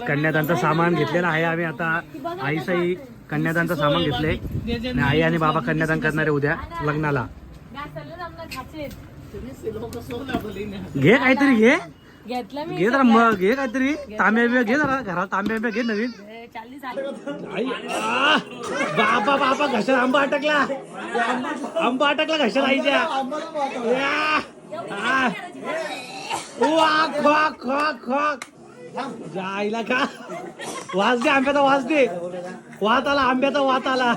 कन्यादानचं सामान घेतलेलं आहे. आम्ही आता आईसाई कन्यादानचं सामान घेतलंय आणि आई आणि बाबा कन्यादान करणारे उद्या लग्नाला. घे काहीतरी घे. घेतलं मी घे जरा मग घे काहीतरी. तांब्या बिब्या घे जरा घरात तांब्या बिब्या घे नवीन. आई आ, बाबा आंबा अटकला. आंबा अटकला घशात आईच्या. या, आ. वा, खवा, खवा, खवा. जायला आईला का? वास दे आंब्याचा वास दे वात आला आंब्याचा वात आला.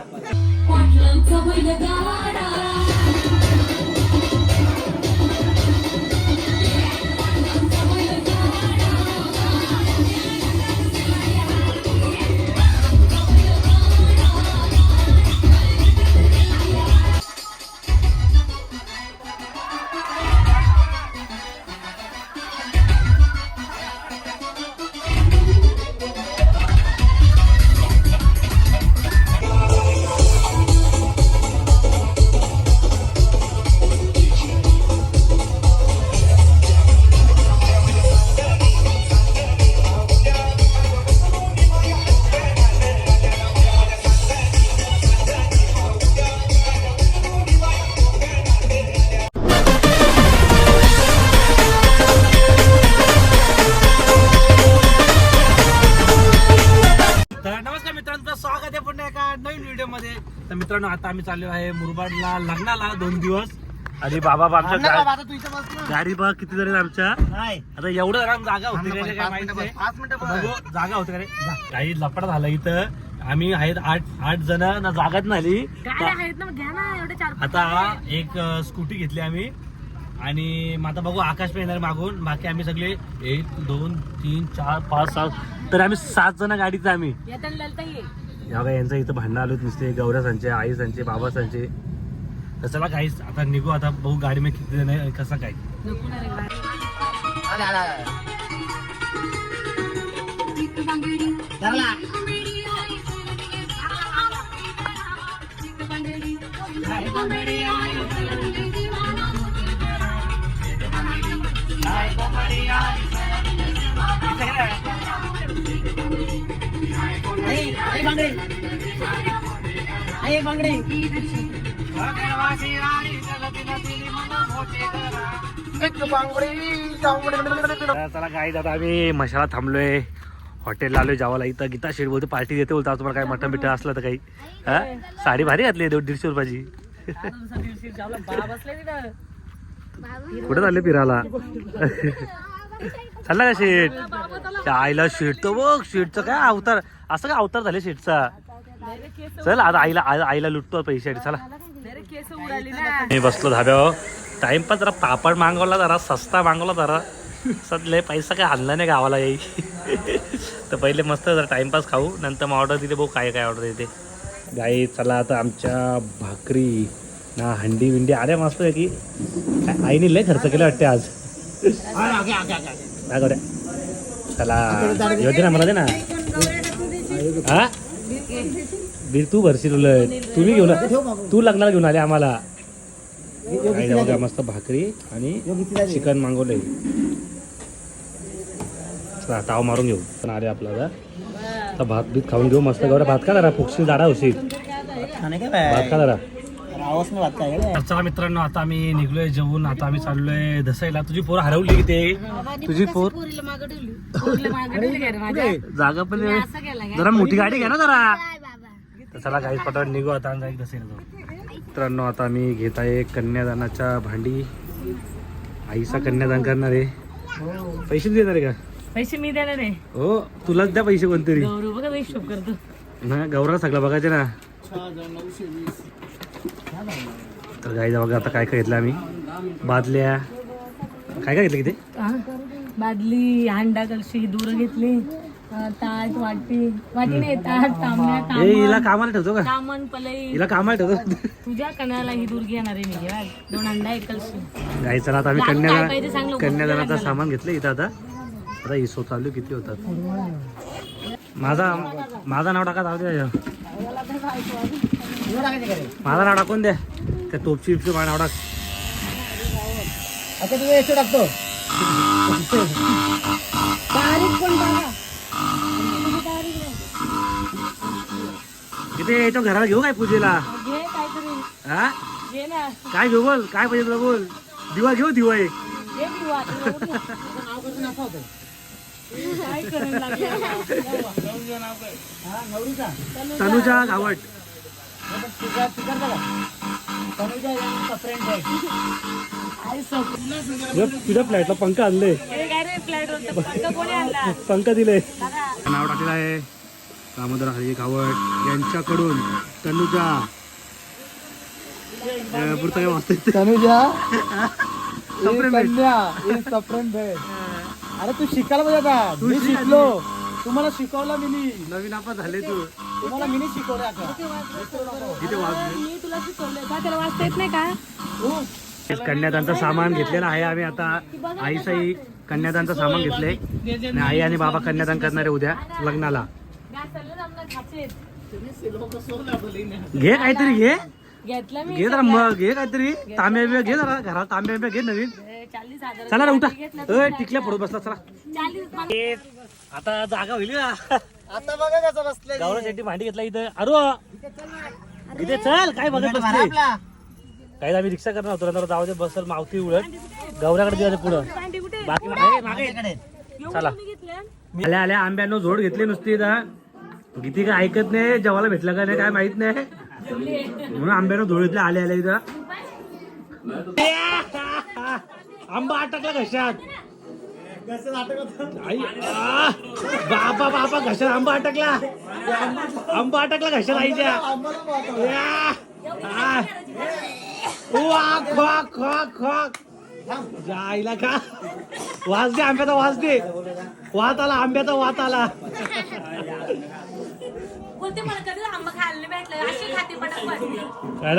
मित्रांनो स्वागत आहे पुन्हा एका नवीन व्हिडिओमध्ये तर मित्रांनो आता आम्ही चाललो आहे मुरबाडला लग्नाला दोन दिवस. आणि बाबा बा आमच्या गा- गाडी बघ किती जण आहेत आमच्या आता एवढं जागा होती का नाही काय माहीत? नाही. बघू, जागा होती का रे काही लपडा झाला इथं. आम्ही आहेत आठ आठ जण ना जागाच नाही काय आहेत ना मग घ्या ना एवढे चार आता एक अ, स्कूटी घेतली आम्ही. आणि मग आता बघू आकाश पे येणार मागून. बाकी आम्ही सगळे एक दोन तीन चार पाच सात तर आम्ही सात जण गाडीत आहे आम्ही. येताना ललता ये या बघा यांचं इथं भांडणं आलो नुसते. गौऱ्या सांचे आई सांचे बाबा सांचे तर चला काहीच आता निघू आता बहु गाडी मी किती जण आहे कसं काय. नको चला काय आता आम्ही मशाला थांबलोय. हॉटेलला आलोय जेवायला इथं. गीता शेड बोलते पार्टी देते बोलतो. तुम्हाला काय मटन बिटन असलं तर काही. हा? साडी भारी घातली दोन दीडशे रुपयाची. जावला कुठे चालले फिरायला? चालला का शेट त्या आईला शेट तर बघ शेटचं काय अवतार? असं काय अवतार झाले शेटचा चल आता आईला आईला लुटतो पैसे चला. मी बसलो धाब्यावर. टाइमपास जरा पापड मागवला जरा सस्ता मागवला जरा. सध्या पैसा काय आणला नाही गावाला येई तर पहिले मस्त जरा टाइमपास खाऊ नंतर मग ऑर्डर देते बघू काय काय ऑर्डर देते. गाई चला आता आमच्या भाकरी ना हंडी विंडी आल्या मस्त आहे की आईने लय खर्च केला वाटते आज? काय करूया चला. येऊ दे ना मला दे ना. हा? बिल तू भरशील उलट. तुम्ही घेऊन आ- तू लग्नाला घेऊन आले आम्हाला. जाऊ द्या मस्त भाकरी आणि चिकन मागवलंय. चला ताव मारून घेऊ. पण आले आपला आता आता भात बीत खाऊन घेऊ. मस्त गौऱ्या भात का जरा. फुकशी जाडा होशील. भात का जरा. तर चला मित्रांनो आता आम्ही निघलोय जेवून आता आम्ही चाललोय धसायला तुझी पोर हरवली की ते? तुझी पोर? जागा पण जरा मोठी गाडी घ्या ना जरा. तर चला काही पटावर निघू आता आणि जाईल धसायला जाऊ. मित्रांनो आता आम्ही घेत आहे कन्यादानाच्या भांडी. आईचा कन्यादान करणार आहे. पैसे देणार आहे का? पैसे मी देणार आहे. हो तुलाच द्या पैसे कोणतरी. गौरव बघा हिशोब करतो. ना गौरा सगळं बघायचे ना. तर गाई बघा आता काय काय घेतलं आम्ही. बादल्या. काय काय घेतलं किती? बादली हांडा कलशी दूर घेतली. अं, ताट वाटी. वाटी नाही ताट तांब्या ए हिला कामाला ठेवतो का? पलई. हिला कामाला ठेवतो. तुझ्या कण्याला ही दूर घेणार आहे मी. दोन अंडा एक कलशी गाई चला आता आम्ही कन्या. कन्यादानाचं सामान घेतलं इथं आता. आता हिसो चालू किती होतात? माझा माझा नाव टाका जाऊ द्या माझा नाव टाकून द्या त्या तोपची बिपची माझा नाव आता तुझा याच टाकतो. बारीक पण तिथे येतो घराला घेऊ काय पूजेला? काय घेऊ बोल? काय पाहिजे तुला बोल? दिवा घेऊ दिवा एक. तनुजा गावट. तुझ्या फ्लॅटला पंखा आणले हे पंख कोणी आणला. पंखा दिले. नाव टाकलेलं आहे. दामोदर हरी गावट यांच्याकडून तनुजा. पुढचं काय वाचते तनुजा सप्रेम भेट. कन्या सप्रेम भेट. अरे तू शिकायला पाहिजे आता. तू मी शिक शिकलो. तुम्हाला शिकवला मी नवीन आपा झाले तू. तुम्हाला मी शिकवलं आता. इथे वाच मी तुला शिकवलंय. का त्याला वाचता येत नाही का? कन्यादानचं सामान घेतलेलं आहे आम्ही आता. आईसाई कन्यादानचं सामान घेतलंय. आणि आई आणि बाबा कन्यादान करणार आहे उद्या लग्नाला. घे काहीतरी घे. घेतलं मी घे जरा मग घे काहीतरी. तांब्या बिब्या घे जरा घरात तांब्या बिब्या घे नवीन. चला ना उठा. टिकल्या पडू बसला चला. आता जागा होईल का? आता बघा कसं बसले गावरा शेट्टी भांडी घेतला इथं. अरो इथे चल काय बघत बसते? काही आम्ही रिक्षा करणार होतो नंतर जाऊ दे बसल मावती उलट. गौऱ्याकडे द्यायचं पुढं. भांडी कुठे बाकी मागे मागे. चला. आल्या आल्या आंब्यानं झोड घेतली नुसती इथं. किती काय ऐकत नाही जेवायला भेटलं का नाही काय माहीत नाही. म्हणून आंब्यानं झोड घेतले आले आले इथं. आंबा अटकला घशात. आई, आ, बाबा बाबा घशात आंबा अटकला. आंबा अटकला घशात आईच्या. या, आ. वा, खवा, खवा. जायला का वास दे आंब्याचा वास दे. वात आला आंब्याचा वात आला. बोलते मला कधी आंबा खायला नाही भेटलं. अशी खाते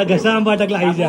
घसा आंबा अटकला आईच्या.